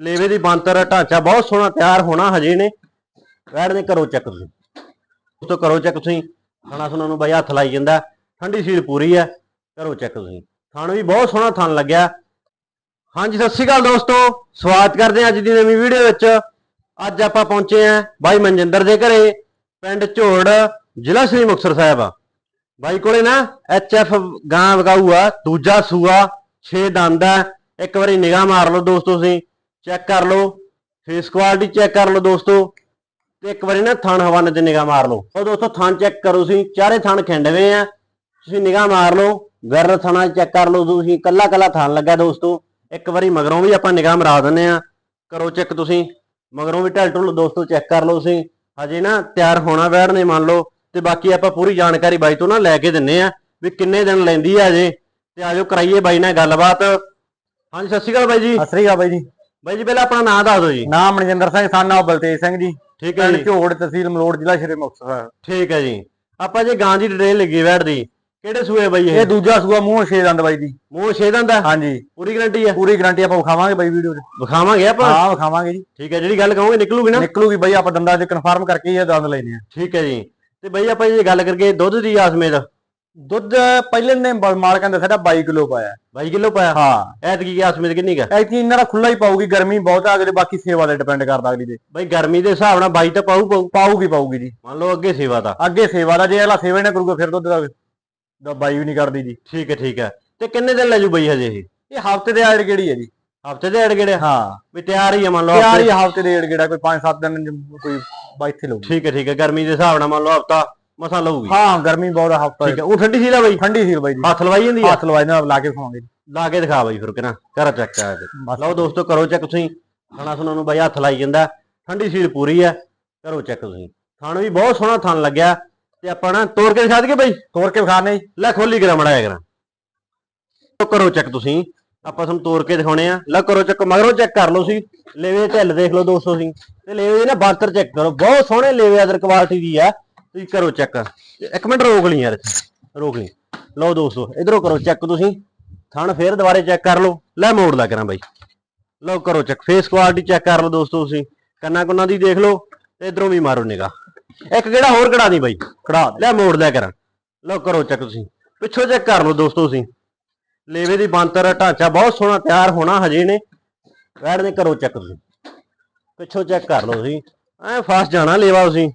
ਲੇਵੇ ਦੀ ਬੰਤਰ ਢਾਂਚਾ ਬਹੁਤ ਸੋਹਣਾ, ਤਿਆਰ ਹੋਣਾ ਹਜੇ ਨੇ ਵੈੜ ਨੇ ਕਰੋ ਚੱਕ ਤੁਸੀਂ ਉਸ ਤੋਂ ਕਰੋ ਚੱਕ ਤੁਸੀਂ, ਖਾਣਾ ਸੁਣਾ ਨੂੰ ਬਾਈ ਹੱਥ ਲਾਈ ਜਾਂਦਾ। ਠੰਡੀ ਸੀਲ ਪੂਰੀ ਹੈ ਕਰੋ ਚੱਕ ਤੁਸੀਂ। ਥਣ ਵੀ ਬਹੁਤ ਸੋਹਣਾ ਥਣ ਲੱਗਿਆ। ਹਾਂਜੀ, ਸਤਿ ਸ਼੍ਰੀ ਅਕਾਲ ਦੋਸਤੋ। ਸਵਾਗਤ ਕਰਦੇ ਹਾਂ ਅੱਜ ਦੀ ਨਵੀਂ ਵੀਡੀਓ ਵਿੱਚ। ਅੱਜ ਆਪਾਂ ਪਹੁੰਚੇ ਆਂ ਬਾਈ ਮਨਜਿੰਦਰ ਦੇ ਘਰੇ, ਪਿੰਡ ਝੋੜ, ਜ਼ਿਲ੍ਹਾ ਸ੍ਰੀ ਮੁਕਤਸਰ ਸਾਹਿਬ। ਆ ਬਾਈ ਕੋਲੇ ਨਾ ਐਚ ਐਫ ਗਾਂ ਵਗਾਊ ਆ, ਦੂਜਾ ਸੂਆ 6 ਦੰਦ ਆ। ਇੱਕ ਵਾਰੀ ਨਿਗਾਹ ਮਾਰ ਲਓ ਦੋਸਤੋ ਤੁਸੀਂ। ਚੈੱਕ ਕਰ ਲਓ। ਫੇਸ ਕੁਆਲਿਟੀ ਚੈੱਕ ਕਰ ਲਓ ਦੋਸਤੋ। ਤੇ ਇੱਕ ਵਾਰੀ ਨਾ ਥਣ ਹਵਾਨੇ ਤੇ ਨਿਗਾਹ ਮਾਰ ਲਓ। ਉਹ ਦੋਸਤੋ ਥਣ ਚੈੱਕ ਕਰੋ ਤੁਸੀਂ। ਚਾਰੇ ਥਣ ਖਿੰਡਵੇਂ ਆ। ਤੁਸੀਂ ਨਿਗਾਹ ਮਾਰ ਲਓ। ਗਰ ਥਣਾ ਚੈੱਕ ਕਰ ਲਓ ਤੁਸੀਂ। ਕੱਲਾ ਕੱਲਾ ਥਣ ਲੱਗਾ ਦੋਸਤੋ। ਇੱਕ ਵਾਰੀ ਮਗਰੋਂ ਵੀ ਆਪਾਂ ਨਿਗਾਹ ਮਰਾ ਦਿੰਨੇ ਆ। ਕਰੋ ਚੈੱਕ ਤੁਸੀਂ। ਮਗਰੋਂ ਵੀ ਢਲ ਢੁਲ ਦੋਸਤੋ ਚੈੱਕ ਕਰ ਲਓ ਤੁਸੀਂ। ਹਜੇ ਨਾ ਤਿਆਰ ਹੋਣਾ ਬੈੜ ਨੇ ਮੰਨ ਲਓ। ਤੇ ਬਾਕੀ ਆਪਾਂ ਪੂਰੀ ਜਾਣਕਾਰੀ ਬਾਈ ਤੋਂ ਨਾ ਲੈ ਕੇ ਦਿੰਨੇ ਆ ਵੀ ਕਿੰਨੇ ਦਿਨ ਲੈਂਦੀ ਆ ਅਜੇ ਤੇ ਆਜੋ ਕਰਾਈਏ ਬਾਈ ਨਾਲ ਗੱਲਬਾਤ। ਹਾਂਜੀ, ਸਤਿ ਸ਼੍ਰੀ ਅਕਾਲ ਬਾਈ ਜੀ। ਸਤਿ ਸ੍ਰੀ ਅਕਾਲ ਬਾਈ ਜੀ। ਬਾਈ ਜੀ ਪਹਿਲਾਂ ਆਪਣਾ ਨਾਮ ਦੱਸ ਦਿਓ ਜੀ। ਨਾਮ ਮਨਜਿੰਦਰ ਸਿੰਘ ਸਾਨਾ ਬਲਤੇਜ ਸਿੰਘ ਜੀ। ਠੀਕ ਹੈ ਜੀ। ਝੋੜ ਤਹਿਸੀਲ ਮਲੋੜ ਜ਼ਿਲ੍ਹਾ ਸ਼੍ਰੀ ਮੁਕਤਸਰ। ਠੀਕ ਹੈ ਜੀ। ਆਪਾਂ ਜੇ ਗਾਂ ਦੀ ਡਿਟੇਲ ਲੱਗੀ ਬੈੜ ਦੀ। ਕਿਹੜੇ ਸੂਏ ਬਾਈ ਇਹ? ਇਹ ਦੂਜਾ ਸੂਆ ਮੂੰਹ ਛੇ ਦੰਦ ਬਾਈ ਜੀ। ਮੂੰਹ ਛੇਦਾਂ ਦਾ ਹਾਂਜੀ। ਪੂਰੀ ਗਰੰਟੀ ਆ? ਪੂਰੀ ਗਾਰੰਟੀ ਆਪਾਂ ਵਿਖਾਵਾਂਗੇ ਬਾਈ ਵੀਡੀਓ 'ਚ। ਵਿਖਾਵਾਂਗੇ ਆਪਾਂ? ਹਾਂ ਵਿਖਾਵਾਂਗੇ ਜੀ। ਠੀਕ ਹੈ ਜਿਹੜੀ ਗੱਲ ਕਹੋਗੇ ਨਿਕਲੂਗੀ ਨਾ? ਨਿਕਲੂਗੀ ਬਾਈ ਆਪਾਂ ਦੰਦਾਂ 'ਚ ਕਨਫਰਮ ਕਰਕੇ ਹੀ ਇਹ ਦੰਦ ਲੈਣੇ ਆ। ਠੀਕ ਹੈ ਜੀ। ਤੇ ਬਾਈ ਆਪਾਂ ਜੇ ਗੱਲ ਕਰਕੇ ਦੁੱਧ ਦੀ ਆਸਮੇਦ ਦੁੱਧ ਪਹਿਲੇ ਨੇ ਮਾਲਕਾਂ ਦਾ ਸਾਡਾ 22 ਕਿਲੋ ਪਾਇਆ। 22 ਕਿਲੋ ਪਾਇਆ? ਹਾਂ। ਐਤਕੀ ਕੀ ਆਸਮੇਦ ਕਿੰਨੀ ਕਾ ਐਤੀ ਇਹਨਾਂ ਦਾ ਖੁੱਲਾ ਹੀ ਪਾਊਗੀ ਗਰਮੀ ਬਹੁਤ ਆ ਅਗਲੇ ਬਾਕੀ ਸੇਵਾ ਤੇ ਡਿਪੈਂਡ ਕਰਦਾ ਅਗਲੀ ਦੇ। ਬਾਈ ਗਰਮੀ ਦੇ ਹਿਸਾਬ ਨਾਲ 22 ਤਾਂ ਪਾਊ ਪਾਊ। ਪਾਊਗੀ ਪਾਊਗੀ ਜੀ। ਮੰਨ ਲਓ ਅੱਗੇ ਸੇਵਾ ਦਾ। ਅੱਗੇ ਸੇਵਾ ਦਾ ਜੇ ਅਗਲਾ ਸੇਵਾ ਹੀ ਨਾ ਕਰੂਗਾ ਫਿਰ ਦੁੱਧ ਦਾ ਦਾ ਬਾਈ ਵੀ ਨਹੀਂ ਕਰਦੀ ਜੀ। ਠੀਕ ਹੈ ਠੀਕ ਹੈ। ਤੇ ਕਿੰਨੇ ਦਿਨ ਲੈ ਜੂ ਬਾਈ ਹਜੇ ਇਹ? ਇਹ ਹਫ਼ਤੇ ਦੇ ਆੜ ਕਿਹੜੀ ਹੈ ਜੀ। ਹਫ਼ਤੇ ਦੇ ਅੜ ਗੇੜੇ ਹਾਂ। ਵੀ ਤਿਆਰ ਹੀ ਆ ਮੰਨ ਲਓ ਤਿਆਰ ਹੀ ਹਫ਼ਤੇ ਦੇ ਏੜ ਗੇੜਾ ਕੋਈ 5-7 ਦਿਨ ਕੋਈ ਬਾਈ ਇੱਥੇ ਲਊਗੀ। ਠੀਕ ਹੈ ਠੀਕ ਹੈ। ਗਰਮੀ ਦੇ ਹਿਸਾਬ ਨਾਲ ਮੰਨ ਲਓ ਹਫਤਾ ਮਸਾ ਲਊਗੀ। ਹਾਂ ਗਰਮੀ ਬਹੁਤ ਆ ਹਫਤਾ ਠੀਕ ਹੈ ਉਹ ਠੰਡੀ ਸੀ ਲਾ ਬਾਈ? ਠੰਡੀ ਸੀ ਬਾਈ ਹੱਥ ਲਵਾਈ ਜਾਂਦੀ ਆ? ਹੱਥ ਲਵਾਈ ਨਾਲ ਲਾ ਕੇ ਖਾਵਾਂਗੇ ਲਾ ਕੇ ਦਿਖਾ ਬਾਈ ਫਿਰ ਕਿਨਾ ਕਰ ਚੈੱਕ ਕਰ ਬਸ। ਲਓ ਦੋਸਤੋ ਕਰੋ ਚੈੱਕ ਤੁਸੀਂ। ਖਾਣਾ ਸੁਣਾ ਨੂੰ ਬਾਈ ਹੱਥ ਲਾਈ ਜਾਂਦਾ। ਠੰਡੀ ਸੀਲ ਪੂਰੀ ਆ। ਕਰੋ ਚੈੱਕ ਤੁਸੀਂ। ਥਣ ਵੀ ਬਹੁਤ ਸੋਹਣਾ ਥਣ ਲੱਗਿਆ। ਤੇ ਆਪਾਂ ਨਾ ਤੋੜ ਕੇ ਦਿਖਾ ਦਈਏ ਬਾਈ? ਤੋੜ ਕੇ ਵਿਖਾਣੇ ਲੈ ਖੋਲੀ ਕਰਾ ਮੜਾਇਆ ਕਰਾਂ। ਲਓ ਕਰੋ ਚੈੱਕ ਤੁਸੀਂ। ਆਪਾਂ ਤੁਹਾਨੂੰ ਤੋੜ ਕੇ ਦਿਖਾਉਣੇ ਆ। ਲੈ ਕਰੋ ਚੈੱਕ ਮਗਰੋਂ ਚੈੱਕ ਕਰ ਲਓ ਸੀ ਲੇਵੇ ਢਿੱਲ ਦੇਖ ਲਓ ਦੋਸਤੋ ਸੀ ਤੇ ਲੇਵੇ ਦੀ ਨਾ ਬਾਕਰ ਚੈੱਕ ਕਰੋ। ਬਹੁਤ ਸੋਹਣੇ ਲੇਵੇ ਅਦਰ ਕੁਆਲਿਟੀ ਦੀ ਆ। ਤੁਸੀਂ ਕਰੋ ਚੈੱਕ ਇੱਕ ਮਿੰਟ ਰੋਕ ਲਈ ਯਾਰ, ਰੋਕ ਲਈ। ਲਓ ਦੋਸਤੋ, ਇਧਰੋਂ ਕਰੋ ਚੈੱਕ ਤੁਸੀਂ। ਥਣ ਫੇਰ ਦੁਬਾਰੇ ਚੈੱਕ ਕਰ ਲਓ। ਲੈ ਮੋੜ ਲਾ ਕਰਾਂ ਬਾਈ। ਲਓ ਕਰੋ ਚੈੱਕ ਫੇਸ ਕੁਆਲਿਟੀ ਚੈੱਕ ਕਰ ਲਓ ਦੋਸਤੋ ਤੁਸੀਂ। ਕੰਨਾਂ ਕੁੰਨਾਂ ਦੀ ਦੇਖ ਲਓ, ਤੇ ਇਧਰੋਂ ਵੀ ਮਾਰੋ ਨਿਗਾ ਇੱਕ ਕਿਹੜਾ ਹੋਰ ਕਢਾ ਦੀ ਬਾਈ? ਕੜਾ ਲੈ ਮੋੜ ਲਿਆ ਕਰਾਂ। ਲਓ ਕਰੋ ਚੈੱਕ ਤੁਸੀਂ। ਪਿੱਛੋਂ ਚੈੱਕ ਕਰ ਲਓ ਦੋਸਤੋ ਤੁਸੀਂ। ਲੇਵੇ ਦੀ ਬੰਤਰ ਢਾਂਚਾ ਬਹੁਤ ਸੋਹਣਾ, ਤਿਆਰ ਹੋਣਾ ਹਜੇ ਨੇ ਵੈੜ ਨੇ ਕਰੋ ਚੈੱਕ ਤੁਸੀਂ। ਪਿੱਛੋਂ ਚੈੱਕ ਕਰ ਲਓ ਤੁਸੀਂ। ਐ ਫਾਸਟ ਜਾਣਾ ਲੇਵਾ ਤੁਸੀਂ।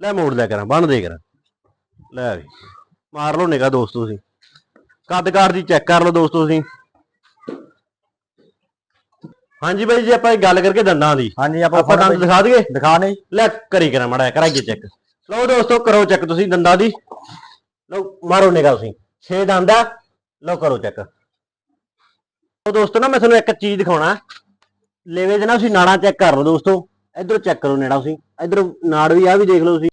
ਲੈ ਮੋੜ ਲਿਆ ਕਰਾਂ ਬੰਨ ਦੇ ਕਰਾਂ। ਲੈ ਵੀ ਮਾਰ ਲਓ ਨਿਗਾ ਦੋਸਤੋ ਤੁਸੀਂ। ਕੱਦ ਕਾਰ ਦੀ ਚੈੱਕ ਕਰ ਲਓ ਦੋਸਤੋ ਤੁਸੀਂ। ਹਾਂਜੀ ਬਾਈ ਜੀ ਆਪਾਂ ਇਹ ਗੱਲ ਕਰਕੇ ਦੰਦਾਂ ਦੀ। ਹਾਂਜੀ ਆਪਾਂ ਆਪਾਂ ਦੰਦ ਦਿਖਾ ਦਈਏ? ਦਿਖਾਣੇ ਲੈ ਕਰੀ ਕਰਾਂ ਮੜਾ ਕਰਾਈਏ ਚੈੱਕ ਲਓ ਦੋਸਤੋ ਕਰੋ ਚੈੱਕ ਤੁਸੀਂ ਦੰਦਾਂ ਦੀ। ਲਓ ਮਾਰੋ ਨਿਗਾਹ ਤੁਸੀਂ। 6 ਦੰਦ ਆ ਲਓ ਕਰੋ ਚੈੱਕ ਲਓ ਦੋਸਤੋ ਨਾ ਮੈਂ ਤੁਹਾਨੂੰ ਇੱਕ ਚੀਜ਼ ਦਿਖਾਉਣਾ। ਲੇਵੇ ਦੇ ਨਾ ਤੁਸੀਂ ਨਾੜਾਂ ਚੈੱਕ ਕਰ ਲਓ ਦੋਸਤੋ। ਇਧਰੋਂ ਚੈੱਕ ਕਰੋ ਨੇੜਾ ਤੁਸੀਂ ਇਧਰੋਂ ਨਾੜ ਵੀ ਆ ਵੀ ਦੇਖ ਲਓ ਤੁਸੀਂ।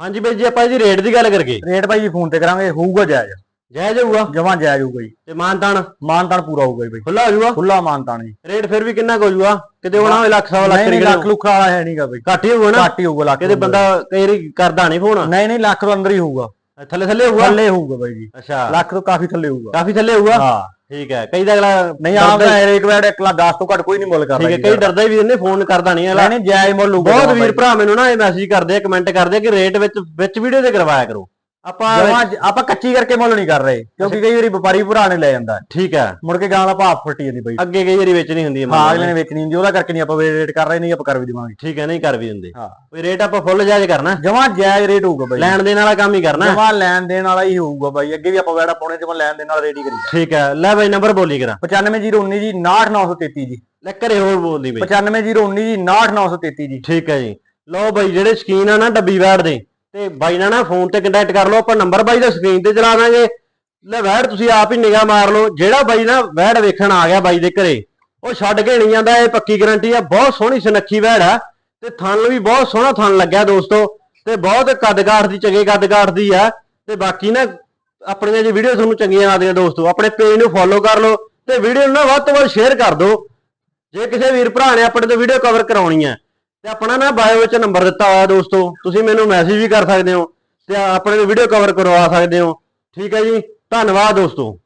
ਹਾਂਜੀ ਬਾਈ ਜੀ ਆਪਾਂ ਇਹਦੀ ਰੇਟ ਦੀ ਗੱਲ ਕਰਗੇ ਰੇਟ ਬਾਈ ਜੀ ਫੋਨ ਤੇ ਕਰਾਂਗੇ ਹੋਊਗਾ ਜਾਇਜ਼। ਜਾਇਜ਼ ਹੋਊਗਾ? ਜਮਾਂ ਜਾਇਜ਼ ਹੋਊਗਾ ਜੀ। ਤੇ ਮਾਨਤਾਨ? ਮਾਨਤਾਨ ਪੂਰਾ ਹੋਊਗਾ ਜੀ ਬਾਈ। ਖੁੱਲਾ ਹੋ ਜਾਊਗਾ ਖੁੱਲਾ ਮਾਨਤਾਨ ਜੀ। ਰੇਟ ਫਿਰ ਵੀ ਕਿੰਨਾ ਕੁ ਹੋ ਜਾਊਗਾ ਕਿਤੇ ਹੋਣਾ ਹੋਵੇ ਲੱਖ ਸਵਾ ਲੱਖ ਨਹੀਂ ਨਹੀਂ ਰੁਪਏ ਲੱਖ ਲੁੱਖ ਵਾਲਾ ਹੈ ਨਹੀਂਗਾ ਬਾਈ। ਘੱਟ ਹੀ ਹੋਊਗਾ ਨਾ? ਘੱਟ ਹੀ ਹੋਊਗਾ ਲੱਖ ਕਿਤੇ ਤੋਂ ਬੰਦਾ ਕਈ ਵਾਰੀ ਕਰਦਾ ਨਹੀਂ ਫੋਨ। ਨਹੀਂ ਨਹੀਂ ਲੱਖ ਤੋਂ ਅੰਦਰ ਹੀ ਹੋਊਗਾ। ਥੱਲੇ ਥੱਲੇ ਹੋਊਗਾ? ਥੱਲੇ ਹੋਊਗਾ ਬਾਈ ਜੀ। ਅੱਛਾ। ਲੱਖ ਤੋਂ ਕਾਫੀ ਥੱਲੇ ਹੋਊਗਾ। ਕਾਫੀ ਥੱਲੇ ਹੋਊਗਾ? ਹਾਂ। ਠੀਕ ਹੈ ਕਈ ਦਾ ਅਗਲਾ ਨਹੀਂ ਆਮ ਦਾ ਇੱਕ ਵਾਰ 1 ਲੱਖ 10 ਤੋਂ ਘੱਟ ਕੋਈ ਨਹੀਂ ਮੁੱਲ ਕਰਦਾ ਠੀਕ ਹੈ ਕਈ ਡਰਦਾ ਵੀ ਇਹਨੇ ਫੋਨ ਕਰਦਾ ਨਹੀਂ ਅਗਲਾ ਨਹੀਂ ਜਾਇਜ਼ ਮੁੱਲ ਬਹੁਤ ਵੀਰ ਭਰਾ ਮੈਨੂੰ ਨਾ ਇਹ ਮੈਸੇਜ ਕਰਦੇ ਆ ਕਮੈਂਟ ਕਰਦੇ ਆ ਕਿ ਰੇਟ ਵਿੱਚ ਵਿੱਚ ਵੀਡੀਓ ਤੇ ਕਰਵਾਇਆ ਕਰੋ। ਆਪਾਂ ਜਮਾਂ ਆਪਾਂ ਕੱਚੀ ਕਰਕੇ ਮੁੱਲ ਨਹੀਂ ਕਰ ਰਹੇ ਕਿਉਂਕਿ ਕਈ ਵਾਰੀ ਵਪਾਰੀ ਨੇ ਲੈ ਜਾਂਦਾ। ਹੈ। ਠੀਕ ਹੈ। ਮੁੜ ਕੇ ਗਾਂ ਦਾ ਭਾਅ ਫੱਟੀ ਜਾਂਦੀ ਬਾਈ। ਅੱਗੇ ਕਈ ਵਾਰੀ ਵੇਚਣੀ ਹੁੰਦੀ ਹੈ ਹਾਂ ਮੰਨ ਅਗਲੇ। ਨੇ ਵੇਚਣੀ ਹੁੰਦੀ ਉਹਦਾ ਕਰਕੇ ਨਹੀਂ ਆਪਾਂ ਰੇਟ ਕਰ ਰਹੇ ਨਹੀਂ ਆਪਾਂ ਕਰ ਵੀ ਦੇਵਾਂਗੇ। ਠੀਕ ਹੈ ਨਹੀਂ ਕਰ ਵੀ ਦਿੰਦੇ। ਹਾਂ। ਕੋਈ ਰੇਟ ਆਪਾਂ ਫੁੱਲ ਜਾਇਜ਼ ਕਰਨਾ? ਜਮਾਂ ਜਾਇਜ਼ ਰੇਟ ਹੋਊਗਾ ਬਾਈ। ਲੈਣ ਦੇਣ ਵਾਲਾ ਕੰਮ ਹੀ ਕਰਨਾ। ਜਮਾਂ ਲੈਣ ਦੇਣ ਵਾਲਾ ਹੀ ਹੋਊਗਾ ਬਾਈ। ਅੱਗੇ ਵੀ ਆਪਾਂ ਵੈੜਾ ਪਾਉਣੇ ਜਮਾਂ ਲੈਣ ਦੇਣ ਵਾਲਾ ਰੇਟ ਹੀ ਕਰੀਦਾ ਠੀਕ ਹੈ ਲੈ ਬਾਈ ਨੰਬਰ ਬੋਲੀ ਕਰਾਂ। 95019 ਜੀ 69933 ਜੀ। ਲੈ ਘਰੇ ਹੋਰ ਬੋਲਦੀ ਬਈ। 95019 ਜੀ 69933 ਜੀ। ਠੀਕ ਹੈ ਜੀ। ਲਓ ਬਾਈ ਜਿਹੜੇ ਸ਼ਕੀਨ ਆ ਨਾ ਡੱਬੀ ਵੈੜ ਦੇ। ਤੇ ਬਾਈ ਨਾਲ ਨਾ ਫੋਨ ਤੇ ਕੰਟੈਕਟ ਕਰ ਲਓ, ਆਪਾਂ ਨੰਬਰ ਬਾਈ ਦਾ ਸਕਰੀਨ ਤੇ ਚਲਾ ਦਾਂਗੇ। ਲੈ ਵੈੜ, ਤੁਸੀਂ ਆਪ ਹੀ ਨਿਗਾਹ ਮਾਰ ਲਓ। ਜਿਹੜਾ ਬਾਈ ਨਾ ਵੈੜ ਵੇਖਣ ਆ ਗਿਆ ਬਾਈ ਦੇ ਘਰੇ, ਉਹ ਛੱਡ ਕੇ ਨਹੀਂ ਜਾਂਦਾ, ਇਹ ਪੱਕੀ ਗਾਰੰਟੀ ਆ। ਬਹੁਤ ਸੋਹਣੀ ਸੁਨੱਖੀ ਵੈੜ ਆ ਤੇ ਥਣ ਵੀ ਬਹੁਤ ਸੋਹਣਾ ਥਣ ਲੱਗਿਆ ਦੋਸਤੋ ਤੇ ਬਹੁਤ ਕੱਦਕਾਠ ਦੀ, ਚੰਗੇ ਕੱਦਕਾਠ ਦੀ ਆ ਤੇ ਬਾਕੀ ਨਾ ਆਪਣੀਆਂ ਜੇ ਵੀਡੀਓ ਤੁਹਾਨੂੰ ਚੰਗੀਆਂ ਲੱਗਦੀਆਂ ਦੋਸਤੋ, ਆਪਣੇ ਪੇਜ ਨੂੰ ਫੋਲੋ ਕਰ ਲਓ ਤੇ ਵੀਡੀਓ ਨੂੰ ਨਾ ਵੱਧ ਤੋਂ ਵੱਧ ਸ਼ੇਅਰ ਕਰ ਦਿਓ। ਜੇ ਕਿਸੇ ਵੀਰ ਭਰਾ ਨੇ ਆਪਣੇ ਤੋਂ ਵੀਡੀਓ ਕਵਰ ਕਰਾਉਣੀ ਹੈ ਤੇ ਆਪਣਾ ਨਾ ਬਾਇਓ ਵਿੱਚ ਨੰਬਰ ਦਿੱਤਾ ਹੋਇਆ ਦੋਸਤੋ, ਤੁਸੀਂ ਮੈਨੂੰ ਮੈਸੇਜ ਵੀ ਕਰ ਸਕਦੇ ਹੋ ਤੇ ਆਪਣੇ ਨੂੰ ਵੀਡੀਓ ਕਵਰ ਕਰਵਾ ਸਕਦੇ ਹੋ। ਠੀਕ ਹੈ ਜੀ, ਧੰਨਵਾਦ ਦੋਸਤੋ।